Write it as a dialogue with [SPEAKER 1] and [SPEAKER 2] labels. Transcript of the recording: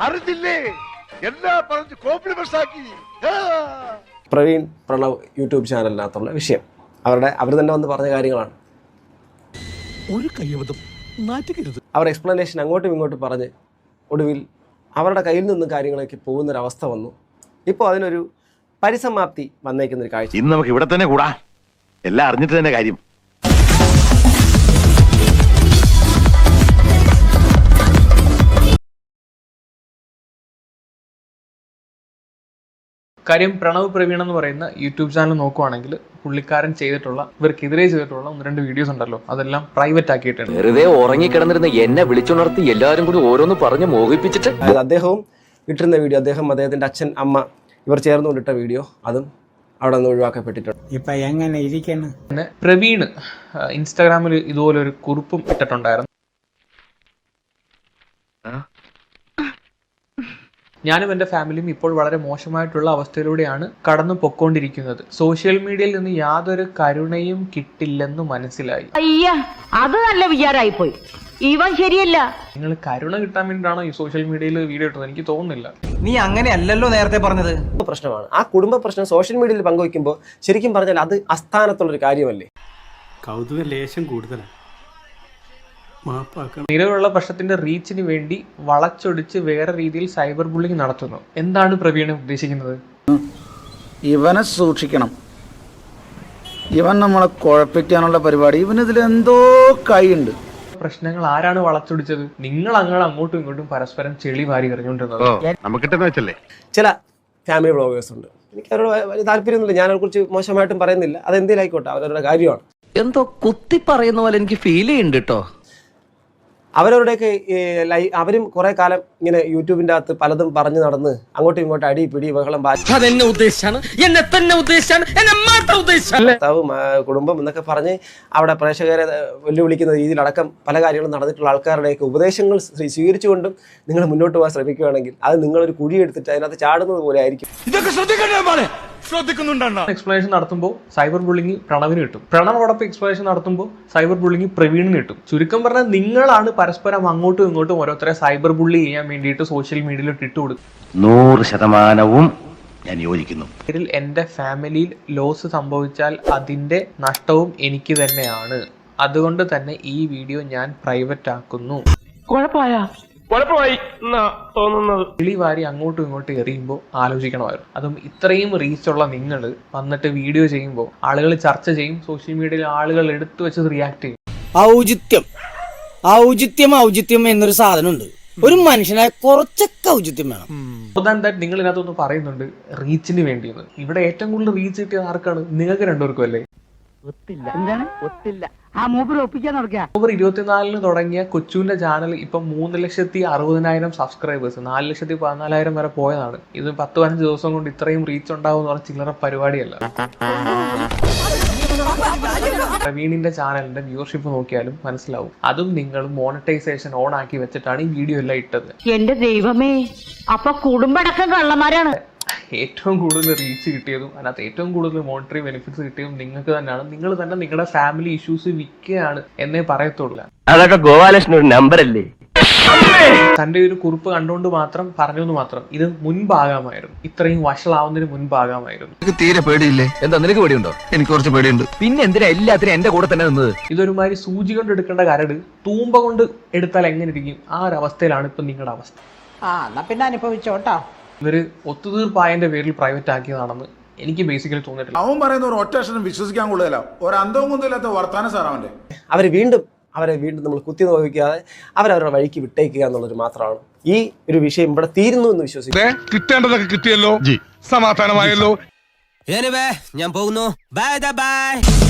[SPEAKER 1] അറിഞ്ഞില്ലേ? എല്ലാ പറഞ്ഞ് കോംപ്ലിമെന്റ്സ് ആക്കി.
[SPEAKER 2] പ്രവീൺ പ്രണവ് യൂട്യൂബ് ചാനലിനകത്തുള്ള വിഷയം. അവരുടെ അവർ തന്നെ വന്ന് പറഞ്ഞ കാര്യങ്ങളാണ്.
[SPEAKER 3] ഒരു കയ്യബദ്ധം.
[SPEAKER 2] അവർ എക്സ്പ്ലനേഷൻ അങ്ങോട്ടും ഇങ്ങോട്ടും പറഞ്ഞ് ഒടുവിൽ അവരുടെ കയ്യിൽ നിന്നും കാര്യങ്ങളൊക്കെ പോകുന്നൊരവസ്ഥ വന്നു. ഇപ്പോൾ അതിനൊരു പരിസമാപ്തി വന്നേക്കുന്നൊരു കാഴ്ച.
[SPEAKER 1] ഇന്ന് നമുക്ക് ഇവിടെ തന്നെ കൂടാ. എല്ലാം അറിഞ്ഞിട്ട് തന്നെ കാര്യം.
[SPEAKER 4] കാര്യം പ്രണവ് പ്രവീൺ എന്ന് പറയുന്ന യൂട്യൂബ് ചാനൽ നോക്കുവാണെങ്കിൽ പുള്ളിക്കാരൻ ചെയ്തിട്ടുള്ള ഇവർക്കെതിരെ ചെയ്തിട്ടുള്ള ഒന്ന് രണ്ട് വീഡിയോസ് ഉണ്ടല്ലോ. അതെല്ലാം പ്രൈവറ്റ് ആക്കിയിട്ടുണ്ട്.
[SPEAKER 5] വെറുതെ ഉറങ്ങിക്കിടന്നിരുന്ന എന്നെ വിളിച്ചുണർത്തി എല്ലാവരും കൂടി ഓരോന്ന് പറഞ്ഞ് മോഹിപ്പിച്ചിട്ട്.
[SPEAKER 2] അതായത് അദ്ദേഹവും ഇട്ടിരുന്ന വീഡിയോ അദ്ദേഹം അദ്ദേഹത്തിന്റെ അച്ഛൻ അമ്മ ഇവർ ചേർന്നുകൊണ്ടിട്ട വീഡിയോ അതും അവിടെ നിന്ന് ഒഴിവാക്കപ്പെട്ടിട്ടുണ്ട്.
[SPEAKER 6] ഇപ്പൊ എങ്ങനെ ഇരിക്കണം?
[SPEAKER 4] പിന്നെ പ്രവീൺ ഇൻസ്റ്റാഗ്രാമിൽ ഇതുപോലെ ഒരു കുറിപ്പും ഇട്ടിട്ടുണ്ടായിരുന്നു. ഞാനും എന്റെ ഫാമിലിയും ഇപ്പോൾ വളരെ മോശമായിട്ടുള്ള അവസ്ഥയിലൂടെയാണ് കടന്നു പൊക്കോണ്ടിരിക്കുന്നത്. സോഷ്യൽ മീഡിയയിൽ നിന്ന് യാതൊരു കരുണയും കിട്ടില്ലെന്ന് മനസ്സിലായി.
[SPEAKER 7] അയ്യ അത് നല്ല വിചാരമായി പോയി ഇവൻ ശരിയല്ല.
[SPEAKER 4] നിങ്ങൾ കരുണ കിട്ടാൻ വേണ്ടിയിട്ടാണോ ഈ സോഷ്യൽ മീഡിയയിൽ വീഡിയോ ഇട്ടത്? എനിക്ക് തോന്നുന്നില്ല.
[SPEAKER 8] നീ അങ്ങനെയല്ലല്ലോ നേരത്തെ പറഞ്ഞത്.
[SPEAKER 2] പ്രശ്നമാണ്. ആ കുടുംബ പ്രശ്നം സോഷ്യൽ മീഡിയയിൽ പങ്കുവയ്ക്കുമ്പോൾ ശരിക്കും പറഞ്ഞാൽ അത് അസ്ഥാനത്തുള്ളൊരു കാര്യമല്ലേ?
[SPEAKER 3] കൗതുക ലേശം കൂടുതലാണ്. മാപ്പാക്കണം.
[SPEAKER 4] നിലവിലുള്ള പ്രശ്നത്തിന്റെ റീച്ചിന് വേണ്ടി വളച്ചൊടിച്ച് വേറെ രീതിയിൽ സൈബർ ബുള്ളിങ് നടത്തുന്നു. എന്താണ് പ്രവീൺ ഉദ്ദേശിക്കുന്നത്?
[SPEAKER 6] ഇവനെ സൂക്ഷിക്കണം. ഇവൻ നമ്മളെ കുഴപ്പിക്കാനുള്ള പരിപാടി. ഇവൻ ഇതിൽ എന്തോ കൈയുണ്ട്.
[SPEAKER 4] പ്രശ്നങ്ങൾ ആരാണ് വളച്ചൊടിച്ചത്? നിങ്ങൾ അങ്ങനെ അങ്ങോട്ടും ഇങ്ങോട്ടും പരസ്പരം ചെളി വാരി എറിഞ്ഞുകൊണ്ടിരുന്നത്.
[SPEAKER 1] വെച്ചല്ലേ?
[SPEAKER 2] ചില ഫാമിലി ബ്ലോഗേഴ്സ് ഉണ്ട്. എനിക്ക് അവരോട് വലിയ താല്പര്യമൊന്നുമില്ല. ഞാൻ അവരെക്കുറിച്ച് മോശമായിട്ടും പറയുന്നില്ല. അത് എന്തെങ്കിലായിക്കോട്ടെ അവരവരുടെ കാര്യമാണ്.
[SPEAKER 5] എന്തോ കുത്തി പറയുന്ന പോലെ എനിക്ക് ഫീൽ ചെയ്യുന്നുണ്ട് കേട്ടോ
[SPEAKER 2] അവരവരുടെയൊക്കെ ലൈ അവരും കുറെ കാലം ഇങ്ങനെ യൂട്യൂബിന്റെ അകത്ത് പലതും പറഞ്ഞു നടന്ന് അങ്ങോട്ടും ഇങ്ങോട്ടും അടി പിടി ബഹളം
[SPEAKER 3] ഉദ്ദേശാണ്. എന്നെ തന്നെ ഉദ്ദേശാണ്. എന്നെ മാത്രം
[SPEAKER 2] കുടുംബം എന്നൊക്കെ പറഞ്ഞ് അവിടെ പ്രേക്ഷകരെ വെല്ലുവിളിക്കുന്ന രീതിയിലടക്കം പല കാര്യങ്ങളും നടന്നിട്ടുള്ള ആൾക്കാരുടെയൊക്കെ ഉപദേശങ്ങൾ സ്വീ- സ്വീകരിച്ചുകൊണ്ടും നിങ്ങൾ മുന്നോട്ട് പോകാൻ ശ്രമിക്കുകയാണെങ്കിൽ അത് നിങ്ങളൊരു കുഴി എടുത്തിട്ട് അതിനകത്ത് ചാടുന്നത് പോലെ ആയിരിക്കും.
[SPEAKER 3] ഇതൊക്കെ ശ്രദ്ധിക്കണ്ടേ മോനെ ശ്രദ്ധിക്കുന്നുണ്ടോ
[SPEAKER 4] എക്സ്പ്ലനേഷൻ നടത്തുമ്പോൾ സൈബർ ബുള്ളിങ് പ്രണവിന് കിട്ടും. പ്രണവോടൊപ്പം എക്സ്പ്ലനേഷൻ നടത്തുമ്പോൾ സൈബർ ബുള്ളിങ് പ്രവീണിന് കിട്ടും. ചുരുക്കം പറഞ്ഞാൽ നിങ്ങളാണ് പരസ്പരം അങ്ങോട്ടും ഇങ്ങോട്ടും ഓരോരുത്തരെ സൈബർ ബുള്ളി ചെയ്യാൻ വേണ്ടിയിട്ട് സോഷ്യൽ മീഡിയയിൽ ഇട്ട് കൊടുക്കും
[SPEAKER 1] നൂറ് ശതമാനവും ഞാൻ യോജിക്കുന്നു.
[SPEAKER 4] ഇതിൽ എന്റെ ഫാമിലിയിൽ ലോസ് സംഭവിച്ചാൽ അതിന്റെ നഷ്ടവും എനിക്ക് തന്നെയാണ്. അതുകൊണ്ട് തന്നെ ഈ വീഡിയോ ഞാൻ പ്രൈവറ്റ് ആക്കുന്നു. കിളി വാരി അങ്ങോട്ടും ഇങ്ങോട്ടും എറിയുമ്പോൾ ആലോചിക്കണമായിരുന്നു. അതും ഇത്രയും റീച്ച് ഉള്ള നിങ്ങൾ വന്നിട്ട് വീഡിയോ ചെയ്യുമ്പോൾ ആളുകൾ ചർച്ച ചെയ്യും സോഷ്യൽ മീഡിയയിൽ ആളുകൾ എടുത്തു വെച്ച് റിയാക്ട് ചെയ്യും.
[SPEAKER 9] ഔചിത്യം. ഔചിത്യം ഔചിത്യം എന്നൊരു സാധനമുണ്ട്. ഒരു മനുഷ്യനെ കുറച്ചൊക്കെ ഔചിത്യം വേണം.
[SPEAKER 4] നിങ്ങൾ ഇതിനകത്തൊന്ന് പറയുന്നുണ്ട് റീച്ചിന് വേണ്ടിയെന്ന്. ഇവിടെ ഏറ്റവും കൂടുതൽ റീച്ച് കിട്ടിയത് ആർക്കാണ്? നിങ്ങൾക്ക് രണ്ടുപേർക്കും അല്ലേ?
[SPEAKER 7] എന്താണ്? ഒത്തില്ല. ആ ഒപ്പിക്കാൻ നടക്കുക
[SPEAKER 4] ഒക്ടോബർ ഇരുപത്തിനാലിന് തുടങ്ങിയ കൊച്ചുവിന്റെ ചാനൽ ഇപ്പൊ മൂന്ന് ലക്ഷത്തി അറുപതിനായിരം സബ്സ്ക്രൈബേഴ്സ് നാല് ലക്ഷത്തി പതിനാലായിരം വരെ പോയതാണ്. ഇത് പത്ത് പതിനഞ്ച് ദിവസം കൊണ്ട് ഇത്രയും റീച്ച് ഉണ്ടാവും എന്ന് പറഞ്ഞ ചില്ലറ പരിപാടിയല്ല. പ്രവീണിന്റെ ചാനലിന്റെ വ്യൂവർഷിപ്പ് നോക്കിയാലും മനസ്സിലാവും. അതും നിങ്ങൾ മോണിറ്റൈസേഷൻ ഓൺ ആക്കി വെച്ചിട്ടാണ് ഈ വീഡിയോ എല്ലാം ഇട്ടത്.
[SPEAKER 7] എന്റെ ദൈവമേ അപ്പൊ കുടുംബടക്കം കള്ളന്മാരാണ്.
[SPEAKER 4] ഏറ്റവും കൂടുതൽ റീച്ച് കിട്ടിയതും അതിനകത്ത് ഏറ്റവും കൂടുതൽ മോണിറ്ററി ബെനിഫിറ്റ്സ് കിട്ടിയതും നിങ്ങൾക്ക് തന്നെയാണ്. നിങ്ങൾ തന്നെ നിങ്ങളുടെ ഫാമിലി ഇഷ്യൂസ് വിൽക്കുകയാണ് എന്നേ പറയത്തുള്ളൂ.
[SPEAKER 5] അതൊക്കെ ഗോപാലകൃഷ്ണൻ ഒരു നമ്പർ അല്ലേ?
[SPEAKER 4] തന്റെ ഒരു കുറിപ്പ് കണ്ടുകൊണ്ട് മാത്രം പറഞ്ഞു എന്ന് മാത്രം. ഇത് മുൻപാകാമായിരുന്നു ഇത്രയും വഷളാവുന്നതിന് മുൻപാകാമായിരുന്നു
[SPEAKER 8] എനിക്ക് തീരെ പേടിയില്ലേ?
[SPEAKER 5] എന്താ നിനക്ക് പേടിയുണ്ടോ?
[SPEAKER 8] എനിക്ക് കുറച്ച് പേടിയുണ്ട്.
[SPEAKER 5] പിന്നെ എന്തിനാ എല്ലാത്തിനും എന്റെ കൂടെ തന്നെ നിന്നത്?
[SPEAKER 4] ഇതൊരുമാതിരി സൂചി കൊണ്ട് എടുക്കേണ്ട കരട് തൂമ്പ കൊണ്ട് എടുത്താൽ എങ്ങനെ ഇരിക്കും? ആ ഒരു അവസ്ഥയിലാണ് ഇപ്പൊ നിങ്ങളുടെ അവസ്ഥ.
[SPEAKER 9] ആ എന്നാ പിന്നെ അനുഭവിച്ചോട്ടോ.
[SPEAKER 4] ഇവർ ഒത്തുതീർപ്പായന്റെ പേരിൽ പ്രൈവറ്റ് ആക്കിയതാണെന്ന് എനിക്ക് ബേസിക്കലി തോന്നിയിട്ടില്ല.
[SPEAKER 10] അവൻ പറയുന്ന ഒരു ഒറ്റ അക്ഷരം വിശ്വസിക്കാൻ കൊള്ളുകയില്ല ഒരു അന്തവും കുന്തമില്ലാത്ത വർത്താനം സാർ അവന്റെ.
[SPEAKER 2] അവർ വീണ്ടും അവരെ വീണ്ടും നമ്മൾ കുത്തി നോവിക്കാതെ അവരവരുടെ വഴിക്ക് വിട്ടേക്കുക എന്നുള്ളൊരു മാത്രമാണ്. ഈ ഒരു വിഷയം ഇവിടെ തീരുന്നു എന്ന് വിശ്വസിക്കുന്നു.
[SPEAKER 3] കിട്ടേണ്ടതൊക്കെ കിട്ടിയല്ലോ. സമാധാനമായല്ലോ.
[SPEAKER 9] ഞാൻ പോകുന്നു. Bye bye